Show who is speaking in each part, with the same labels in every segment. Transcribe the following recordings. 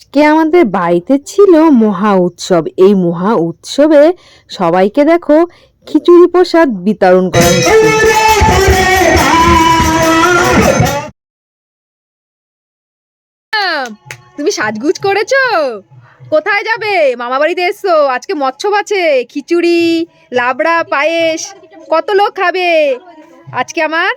Speaker 1: আজকে আমাদের বাড়িতে ছিল মহা উৎসব। এই মহা উৎসবে সবাইকে দেখো খিচুড়ি প্রসাদ বিতরণ করা
Speaker 2: তুমি সাজগুজ করেছ? কোথায় যাবে? মামা বাড়িতে এসছো। আজকে মৎস্য আছে। খিচুড়ি, লাবড়া, পায়েস, কত লোক খাবে? আজকে আমার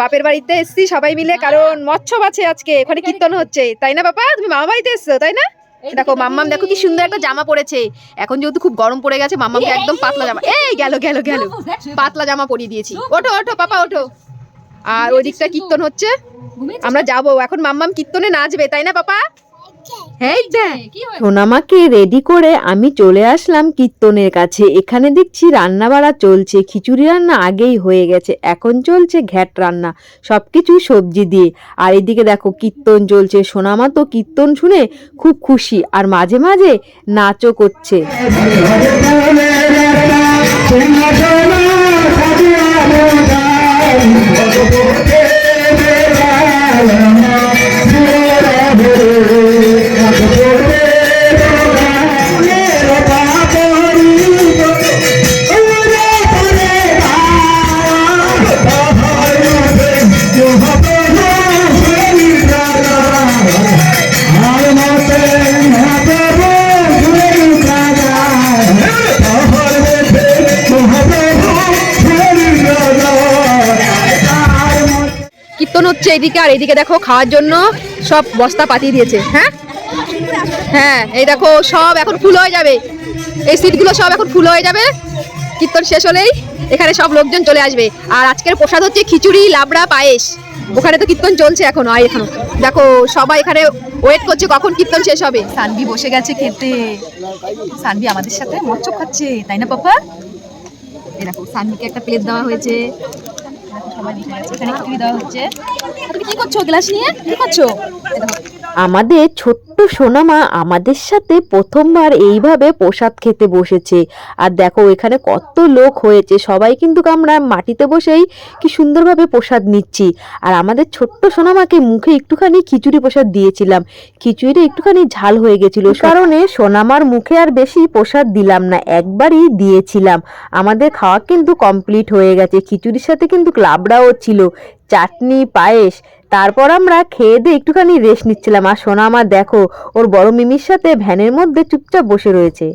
Speaker 2: বাপের বাড়িতে এসছি সবাই মিলে কারণ মৎস্য আছে আজকে ওখানে কীর্তন হচ্ছে। তাই না বাবা তুমি মামা বাড়িতে এসছো তাই না? দেখো মাম্মাম দেখো কি সুন্দর একটা জামা পরেছে এখন যেহেতু খুব গরম পড়ে গেছে মাম্মামকে একদম পাতলা জামা এই গেল গেল গেল। পাতলা জামা পরিয়ে দিয়েছি। ওঠো ওঠো পাপা ওঠো। আর ওই দিকটা কীর্তন হচ্ছে। আমরা যাব। এখন মাম্মাম কীর্তনে নাচবে তাই না পাপা?
Speaker 1: সোনামাকে রেডি করে আমি চলে আসলাম কীর্তনের কাছে। এখানে দেখছি রান্না বাড়া চলছে খিচুড়ি রান্না আগেই হয়ে গেছে এখন চলছে ঘ্যাট রান্না সব কিছু সবজি দিয়ে। আর এদিকে দেখো কীর্তন চলছে সোনামা তো কীর্তন শুনে খুব খুশি আর মাঝে মাঝে নাচও করছে।
Speaker 2: কীর্তন হচ্ছে এদিকে, আর এদিকে দেখো খাওয়ার জন্য সব বস্তা পাঠিয়ে দিয়েছে হ্যাঁ? হ্যাঁ এই দেখো সব এখন ফুল হয়ে যাবে। এই সিটগুলো সব এখন ফুল হয়ে যাবে। কীর্তন শেষ হলেই এখানে সব লোকজন চলে আসবে। আর আজকের প্রসাদ হচ্ছে খিচুড়ি, লাবড়া, পায়েস। ওখানে তো কীর্তন চলছে এখন, আর এখানে। দেখো সবাই এখানে ওয়েট করছে কখন কীর্তন শেষ হবে।
Speaker 3: সানভি বসে গেছে খেতে। সানভি আমাদের সাথে মৎস্য খাচ্ছে, তাই না পাপা? এই দেখো, সানভিকে একটা প্লেট দেওয়া হয়েছে। সবাই এখানে খিচুড়ি দেওয়া হচ্ছে? তুমি কি করছ? গ্লাস নিয়ে? কি করছ?
Speaker 1: আমাদের ছোট্ট সোনামা আমাদের সাথে প্রথমবার এইভাবে প্রসাদ খেতে বসেছে। আর দেখো এখানে কত লোক হয়েছে। সবাই কিন্তু আমরা মাটিতে বসেই কি সুন্দরভাবে প্রসাদ নিচ্ছি। আর আমাদের ছোট্ট সোনামাকে মুখে একটুখানি খিচুড়ি প্রসাদ দিয়েছিলাম। খিচুড়িটা একটুখানি ঝাল হয়ে গেছিল। কারণে সোনামার মুখে আর বেশি প্রসাদ দিলাম না একবারই দিয়েছিলাম। আমাদের খাওয়া কিন্তু কমপ্লিট হয়ে গেছে। খিচুড়ির সাথে কিন্তু লাবড়াও ছিল। চাটনি পায়েস তারপর আমরা খেয়ে দিয়ে একটুখানি রেস্ট নিচ্ছিলাম। আর সোনা আমার দেখো, ওর বড় মিমির সাথে ভ্যানের মধ্যে চুপচাপ বসে রয়েছে।